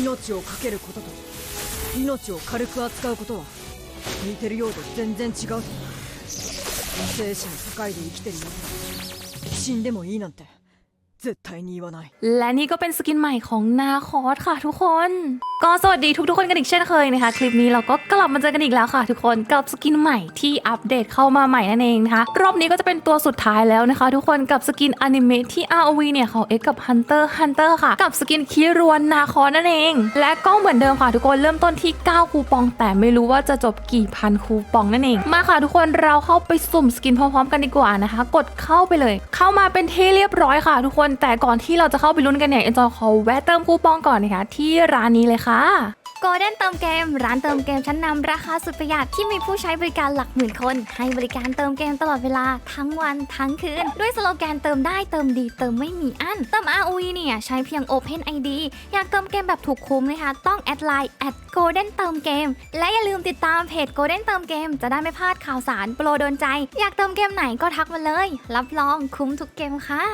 命を懸けることと命を軽く扱うことは似てるようで全然違うと。生死の境で生きてるよう死んでもいいなんて。 絶対に言わない และนี่ก็เป็นสกินใหม่ของนาคอสค่ะทุกคน ก็สวัสดีทุกๆคนกันอีกเช่นเคยนะคะ คลิปนี้เราก็กลับมาเจอกันอีกแล้วค่ะ ทุกคนกับสกินใหม่ที่อัปเดตเข้ามาใหม่นั่นเองนะคะ รอบนี้ก็จะเป็นตัวสุดท้ายแล้วนะคะ ทุกคนกับสกินอนิเมะที่ ROV เนี่ยเขาเอ็กกับ Hunter Hunter ค่ะ กับสกินคิรวนนาคอสนั่นเอง และก็เหมือนเดิมค่ะทุกคนเริ่มต้นที่ 9 คูปอง แต่ไม่รู้ว่าจะจบกี่พันคูปองนั่นเอง มาค่ะทุกคนเราเข้าไปสุ่มสกินพร้อมๆกันดีกว่านะคะ กดเข้าไปเลย เข้ามาเป็นที่เรียบร้อยค่ะ ทุกคน นแต่ก่อนที่เราจะเข้าไปลุ้นกันเนี่ยเอ็นจอยขอแวะเติมคูปองก่อนนะคะที่ร้านนี้เลยค่ะโกลเด้นเติมเกม ร้านเติมเกมชั้นนำราคาสุดประหยัดที่มีผู้ใช้บริการหลักหมื่นคน ให้บริการเติมเกมตลอดเวลาทั้งวันทั้งคืน ด้วยสโลแกนเติมได้เติมดีเติมไม่มีอันเติม ROV เนี่ย ใช้เพียง Open ID อยากเติมเกมแบบถูกคุ้มนะคะ ต้องแอดไลน์ at golden เติมเกม และอย่าลืมติดตามเพจ golden เติมเกม จะได้ไม่พลาดข่าวสารโปรโดนใจ อยากเติมเกมไหนก็ทักมาเลย รับรองคุ้มทุกเกมค่ะ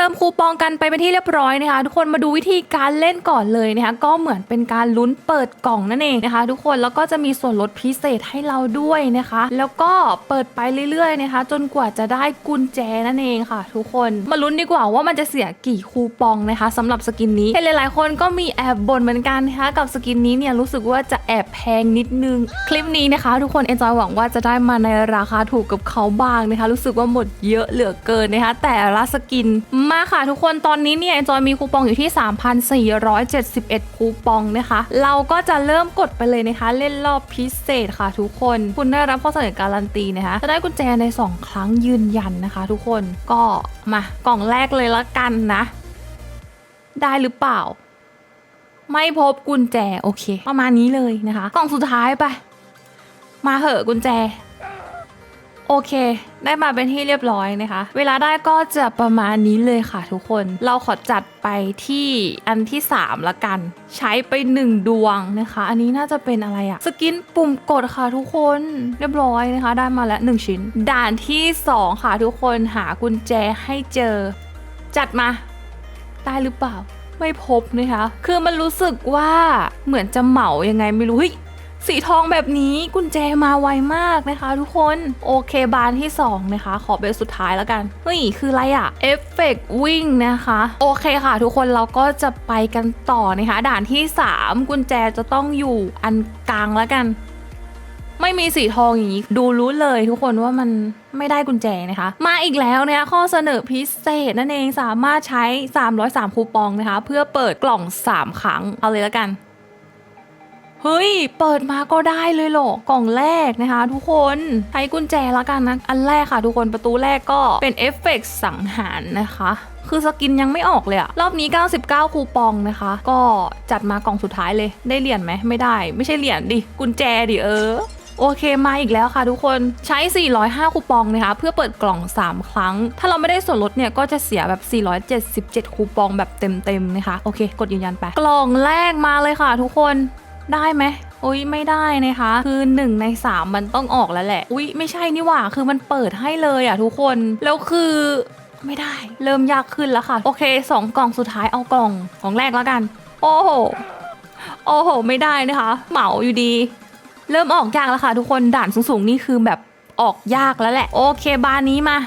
เติมคูปองกันไปเป็นที่เรียบร้อยนะคะ ทุกคนมาดูวิธีการเล่นก่อนเลยนะคะ ก็เหมือนเป็นการลุ้นเปิดกล่องนั่นเองนะคะ ทุกคนแล้วก็จะมีส่วนลดพิเศษให้เราด้วยนะคะ แล้วก็เปิดไปเรื่อยๆนะคะ จนกว่าจะได้กุญแจนั่นเองค่ะ ทุกคนมาลุ้นดีกว่าว่ามันจะเสียกี่คูปองนะคะสำหรับสกินนี้เห็นหลายๆ คนก็มีแอบบ่นเหมือนกันนะคะกับสกินนี้เนี่ยรู้สึกว่าจะแอบแพงนิดนึง คลิปนี้นะคะ ทุกคนเอนจอยหวังว่าจะได้มาในราคาถูกกับเขาบ้างนะคะ รู้สึกว่าหมดเยอะเหลือเกินนะคะ แต่ละสกินมาค่ะทุกคนตอนนี้เนี่ยจอยมีคูปองอยู่ที่ 3,471 คูปองนะคะ เราก็จะเริ่มกดไปเลยนะคะ เล่นรอบพิเศษค่ะ ทุกคนคุณได้รับข้อเสนอการันตีนะคะจะได้กุญแจใน 2 ครั้งยืนยันนะคะ ทุกคนก็มากล่องแรกเลยละกันนะ ได้หรือเปล่า ไม่พบกุญแจโอเค ประมาณนี้เลยนะคะ กล่องสุดท้ายไป มาเหอะกุญแจ โอเค ได้มาเป็นที่เรียบร้อยนะคะ เวลาได้ก็จะประมาณนี้เลยค่ะทุกคน เราขอจัดไปที่อันที่ 3 ละกัน ใช้ไป 1 ดวงนะคะ อันนี้น่าจะเป็นอะไรอะสกินปุ่มกดค่ะทุกคนเรียบร้อยนะคะ ได้มาแล้ว 1 ชิ้น ด่านที่ 2 ค่ะทุกคนหากุญแจให้เจอ จัดมาได้หรือเปล่าไม่พบนะคะ คือมันรู้สึกว่าเหมือนจะเหมายังไงไม่รู้เฮ้ย สีทองแบบนี้กุญแจมาไวมากนะคะทุกคน โอเคบานที่ 2 นะคะ ขอเป็นสุดท้ายแล้วกัน เฮ้ย คืออะไรอะเอฟเฟกวิ่งนะคะ โอเคค่ะ ทุกคนเราก็จะไปกันต่อนะคะ ด่านที่ 3 กุญแจจะต้องอยู่อันกลางแล้วกัน ไม่มีสีทองอย่างนี้ ดูรู้เลยทุกคนว่ามันไม่ได้กุญแจนะคะ มาอีกแล้วนะคะข้อเสนอพิเศษนั่นเองสามารถใช้ 303 คูปองนะคะ เพื่อเปิดกล่อง 3 ครั้งเอาเลยแล้วกัน เฮ้ย เปิดมาก็ได้เลยเหรอกล่องแรกนะคะ ทุกคนใช้กุญแจแล้วกันนะ อันแรกค่ะ ทุกคนประตูแรกก็เป็นเอฟเฟกต์สังหารนะคะคือสกินยังไม่ออกเลยอะรอบนี้ 99 คูปองนะคะ ก็จัดมากล่องสุดท้ายเลย ได้เหรียญไหมไม่ได้ ไม่ใช่เหรียญดิ กุญแจดิเออ โอเคมาอีกแล้วค่ะทุกคนใช้ 405 คูปองนะคะ เพื่อเปิดกล่อง 3 ครั้ง ถ้าเราไม่ได้ส่วนลดเนี่ยก็จะเสียแบบ 477 คูปองแบบเต็มๆนะคะ โอเค กดยืนยันไป กล่องแรกมาเลยค่ะทุกคน ได้ไหมอุ้ยไม่ได้นะคะ คือ 1 ใน 3 มันต้องออกแล้วแหละ อุ้ยไม่ใช่นี่หว่า คือมันเปิดให้เลยอะทุกคน แล้วคือไม่ได้ เริ่มยากขึ้นแล้วค่ะ โอเค 2 กล่องสุดท้ายเอากล่องกล่องแรกแล้วกัน โอ้โห โอ้โห ไม่ได้นะคะ เหมาอยู่ดี เริ่มออกยากแล้วค่ะ ทุกคนด่านสูงๆ นี่คือแบบออกยากแล้วแหละ โอเคบานนี้มา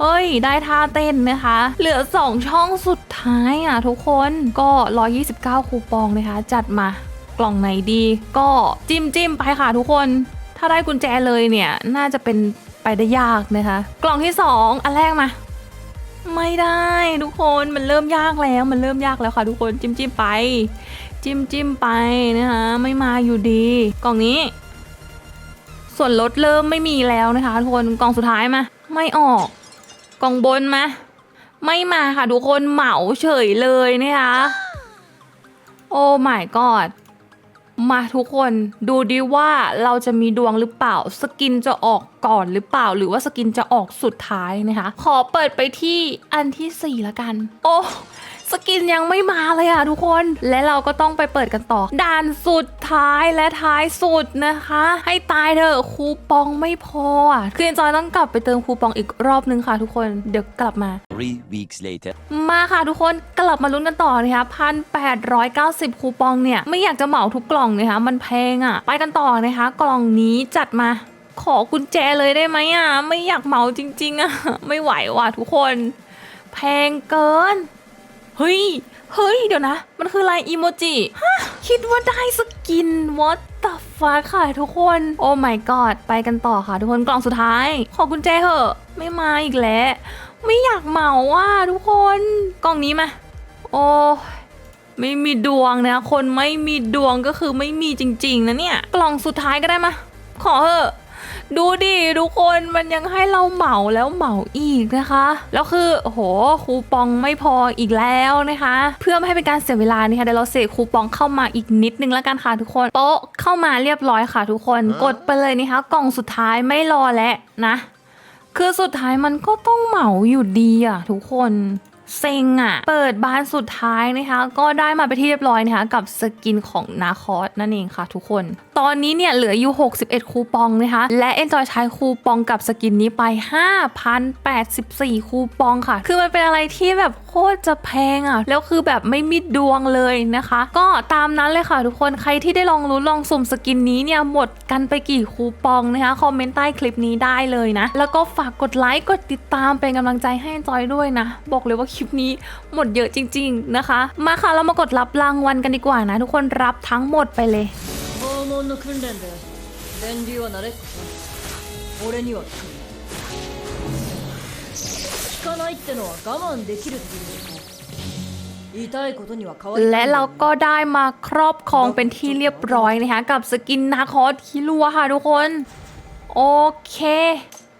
เฮ้ย ได้ท่าเต้นนะคะ เหลือ 2 ช่องสุดท้ายอะทุกคนก็ 129 คูปองนะคะ จัดมา กล่องไหนดี ก็จิ้มจิ้มไปค่ะทุกคน ถ้าได้กุญแจเลยเนี่ย น่าจะเป็นไปได้ยากนะคะ กล่องที่2อันแรกมา ไม่ได้ทุกคนมันเริ่มยากแล้ว มันเริ่มยากแล้วค่ะ ทุกคนจิ้มจิ้มไป จิ้มจิ้มไปนะคะไม่มาอยู่ดี กล่องนี้ ส่วนลดเริ่มไม่มีแล้วนะคะทุกคนกล่องสุดท้ายมา ไม่ออก กล่องบนมาไม่มาค่ะทุกคนเหมาเฉยเลยนะคะโอ้ my god มาทุกคนดูดิว่าเราจะมีดวงหรือเปล่า สกินจะออกก่อนหรือเปล่า หรือว่าสกินจะออกสุดท้ายนะคะ ขอเปิดไปที่อันที่4ละกัน โอ้ สกินยังไม่มาเลยอะทุกคน และเราก็ต้องไปเปิดกันต่อ ด่านสุดท้ายและท้ายสุดนะคะ ให้ตายเถอะคูปองไม่พออะคือจอยต้องกลับไปเติมคูปองอีกรอบนึงค่ะทุกคนเดี๋ยวกลับมา Three weeks later. มาค่ะทุกคนกลับมาลุ้นกันต่อนะคะพันแปดร้อยเก้าสิบคูปองเนี่ย ไม่อยากจะเหมาทุกกล่องนะคะมันแพงอะ่ะ ไปกันต่อนะคะ กล่องนี้จัดมาขอกุญแจเลยได้ไหมอะ ไม่อยากเหมาจริง ๆ อะ ไม่ไหวว่ะทุกคน แพงเกิน เฮ้ย เฮ้ย เดี๋ยวนะ มันคือลายอีโมจิฮะคิดว่าได้สกิน what the fuck ค่ะทุกคน โอ้ my god ไปกันต่อค่ะทุกคน กล่องสุดท้าย ขอกุญแจเถอะ ไม่มาอีกแล้ว ไม่อยากเหมาอะทุกคน กล่องนี้มา โอ้ไม่มีดวงนะ คนไม่มีดวงก็คือไม่มีจริง ๆ นะเนี่ย กล่องสุดท้ายก็ได้มา ขอเถอะ ดูดิทุกคนมันยังให้เราเหมาแล้วเหมาอีกนะคะ แล้วคือโอ้โหคูปองไม่พออีกแล้วนะคะ เพื่อไม่ให้เป็นการเสียเวลานะคะเดี๋ยวเราเสกคูปองเข้ามาอีกนิดนึงแล้วกันค่ะทุกคนโป๊ะเข้ามาเรียบร้อยค่ะ ทุกคนกดไปเลยนะคะ กล่องสุดท้ายไม่รอแล้วนะ คือสุดท้ายมันก็ต้องเหมาอยู่ดีอะทุกคน เซ็งอะเปิดบานสุดท้ายนะคะ ก็ได้มาไปที่เรียบร้อยนะคะ กับสกินของนาคอสนั่นเองค่ะทุกคน ตอนนี้เนี่ยเหลืออยู่ 61 คูปองนะคะ และเอ็นจอยใช้คูปองกับสกินนี้ไป 5,084 คูปองค่ะ คือมันเป็นอะไรที่แบบโคตรจะแพงอะแล้วคือแบบไม่มีดวงเลยนะคะ ก็ตามนั้นเลยค่ะทุกคนใครที่ได้ลองลุ้ลองสุ่มสกินนี้เนี่ยหมดกันไปกี่คูปองนะคะคอมเมนต์ใต้คลิปนี้ได้เลยนะแล้วก็ฝากกดไลค์กดติดตามเป็นกำลังใจให้จอยด้วยนะ บอกเลยว่าคิปนี้หมดเยอะจริง ๆนะคะ มาค่ะเรามากดรับรางวัลกันดีกว่านะ ทุกคนรับทั้งหมดไปเลยและเราก็ได้มาครอบครองเป็นที่เรียบร้อยนะคะ กับสกินนาคอสคิลัวค่ะทุกคน โอเค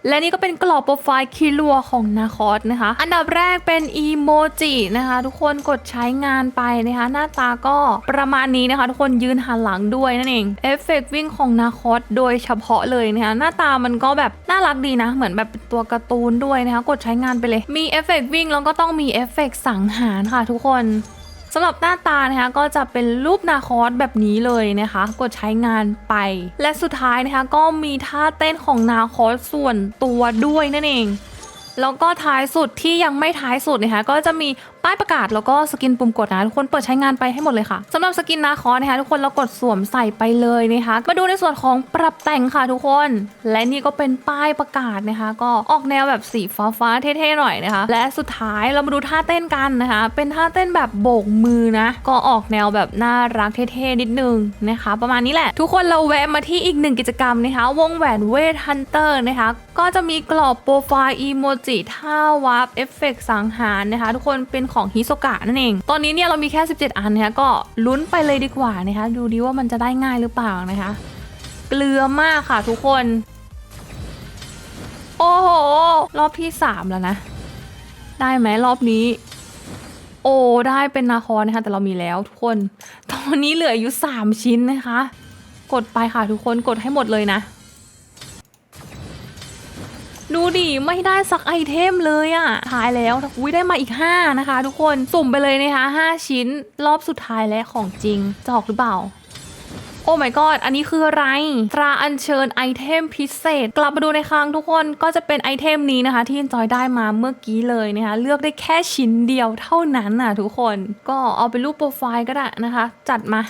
และนี่ก็เป็นกรอบโปรไฟล์คิลัวของนาคอสนะคะ อันดับแรกเป็นอีโมจินะคะ ทุกคนกดใช้งานไปนะคะ หน้าตาก็ประมาณนี้นะคะ ทุกคนยืนหันหลังด้วยนั่นเองเอฟเฟกต์วิ่งของนาคอสโดยเฉพาะเลยนะคะหน้าตามันก็แบบน่ารักดีนะ เหมือนแบบเป็นตัวการ์ตูนด้วยนะคะ กดใช้งานไปเลย มีเอฟเฟกต์วิ่งแล้วก็ต้องมีเอฟเฟกต์สังหารค่ะทุกคน สำหรับหน้าตานะคะก็จะเป็นรูปนาคอสแบบนี้เลยนะคะ กดใช้งานไป และสุดท้ายนะคะก็มีท่าเต้นของนาคอสส่วนตัวด้วยนั่นเองแล้วก็ท้ายสุดที่ยังไม่ท้ายสุดนะคะก็จะมี ป้ายประกาศแล้วก็สกินปุ่มกดนะทุกคนเปิดใช้งานไปให้หมดเลยค่ะสำหรับสกินนาคอนะคะทุกคนเรากดสวมใส่ไปเลยนะคะมาดูในส่วนของปรับแต่งค่ะทุกคน และนี่ก็เป็นป้ายประกาศนะคะ ก็ออกแนวแบบสีฟ้าฟ้าๆเท่ๆหน่อยนะคะ และสุดท้ายเรามาดูท่าเต้นกันนะคะ เป็นท่าเต้นแบบโบกมือนะ ก็ออกแนวแบบน่ารักเท่ๆนิดนึงนะคะ ประมาณนี้แหละ ทุกคนเราแวะมาที่อีกหนึ่งกิจกรรมนะคะ วงแหวนเวทฮันเตอร์นะคะ ก็จะมีกรอบโปรไฟล์อีโมจิท่าวาร์ปเอฟเฟกสังหารนะคะ ทุกคนเป็นของฮิโซกะนั่นเอง ตอนนี้เนี่ยเรามีแค่ 17 อันนะคะก็ลุ้นไปเลยดีกว่านะคะดูดิว่ามันจะได้ง่ายหรือเปล่านะคะ เกลือมากค่ะทุกคน โอ้โห รอบที่ 3 แล้วนะ ได้ไหมรอบนี้ โอ้ได้เป็นนาคอนะคะแต่เรามีแล้วทุกคน ตอนนี้เหลืออยู่ 3 ชิ้นนะคะ กดไปค่ะทุกคนกดให้หมดเลยนะ ดูดิไม่ได้สักไอเทมเลยอะท้ายแล้วอุ้ยได้มาอีก 5 นะคะ ทุกคนสุ่มไปเลยนะคะ 5 ชิ้นรอบสุดท้ายและของจริงจะออกหรือเปล่าโอ้ my god อันนี้คืออะไร ตราอัญเชิญไอเทมพิเศษ กลับมาดูในครั้งทุกคนก็จะเป็นไอเทมนี้นะคะ ที่จอยได้มาเมื่อกี้เลยนะคะ เลือกได้แค่ชิ้นเดียวเท่านั้นน่ะทุกคน ก็เอาเป็นรูปโปรไฟล์ก็ได้นะคะ จัดมา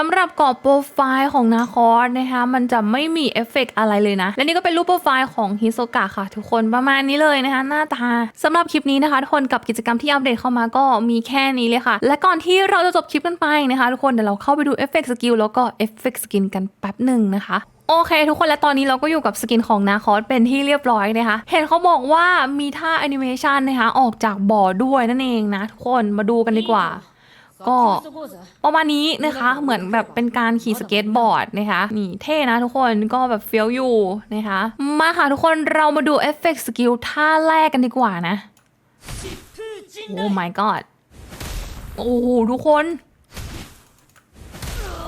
สำหรับกรอบโปรไฟล์ของนาคอสนะคะมันจะไม่มีเอฟเฟกต์อะไรเลยนะ และนี่ก็เป็นรูปโปรไฟล์ของฮิโซกะค่ะ ทุกคนประมาณนี้เลยนะคะ หน้าตาสำหรับคลิปนี้นะคะทุกคนกับกิจกรรมที่อัปเดตเข้ามาก็มีแค่นี้เลยค่ะ และก่อนที่เราจะจบคลิปกันไปนะคะทุกคนเดี๋ยวเราเข้าไปดูเอฟเฟกต์สกิลแล้วก็เอฟเฟกต์สกินกันแป๊บหนึ่งนะคะโอเค ทุกคนและตอนนี้เราก็อยู่กับสกินของนาคอสเป็นที่เรียบร้อยนะคะ เห็นเขาบอกว่ามีท่าแอนิเมชันนะคะออกจากบ่อด้วยนั่นเองนะ ทุกคนมาดูกันดีกว่า ก็ประมาณนี้นะคะเหมือนแบบเป็นการขี่สเก็ตบอร์ดนะคะนี่เท่นะทุกคนก็แบบเฟี้ยวอยู่นะคะมาค่ะทุกคนเรามาดูเอฟเฟกต์สกิลท่าแรกกันดีกว่านะโอ้ my god โอ้ทุกคน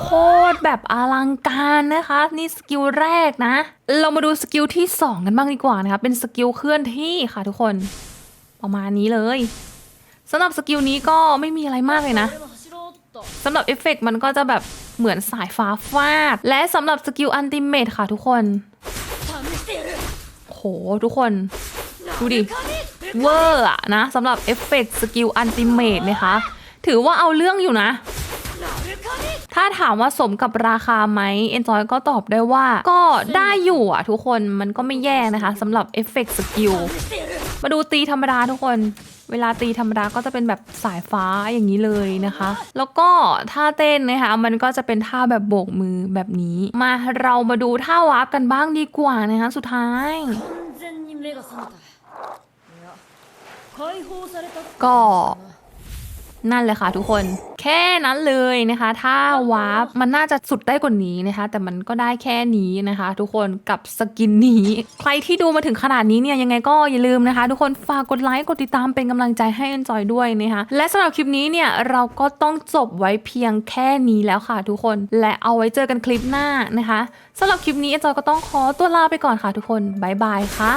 โคตรแบบอลังการนะคะ นี่สกิลแรกนะ เรามาดูสกิลที่ 2 กันบ้างดีกว่านะคะ เป็นสกิลเคลื่อนที่ค่ะทุกคน ประมาณนี้เลย สำหรับสกิลนี้ก็ไม่มีอะไรมากเลยนะสำหรับเอฟเฟกต์มันก็จะแบบเหมือนสายฟ้าฟาด และสำหรับสกิลอันติเมตค่ะทุกคน โห ทุกคน ดูดิ เวอร์อะนะสำหรับเอฟเฟกต์สกิลอันติเมตนะคะ ถือว่าเอาเรื่องอยู่นะ ถ้าถามว่าสมกับราคาไหมเอนจอยก็ตอบได้ว่า ก็ได้อยู่อะทุกคนมันก็ไม่แย่นะคะสำหรับเอฟเฟกต์สกิลมาดูตีธรรมดาทุกคน เวลาตีธรรมดาก็จะเป็นแบบสายฟ้าอย่างนี้เลยนะคะ แล้วก็ท่าเต้นนะคะมันก็จะเป็นท่าแบบโบกมือแบบนี้ มาเรามาดูท่าวาร์ปกันบ้างดีกว่านะคะสุดท้ายก็ นั่นเลยค่ะทุกคน แค่นั้นเลยนะคะ ถ้าวาร์ปมันน่าจะสุดได้กว่านี้นะคะ แต่มันก็ได้แค่นี้นะคะ ทุกคนกับสกินนี้ ใครที่ดูมาถึงขนาดนี้เนี่ยยังไงก็อย่าลืมนะคะ ทุกคนฝากกดไลค์กดติดตามเป็นกำลังใจให้ Enjoy ด้วยนะคะและสำหรับคลิปนี้เนี่ยเราก็ต้องจบไว้เพียงแค่นี้แล้วค่ะ ทุกคนและเอาไว้เจอกันคลิปหน้านะคะสำหรับคลิปนี้ Enjoy ก็ต้องขอตัวลาไปก่อนค่ะ ทุกคนบายบายค่ะ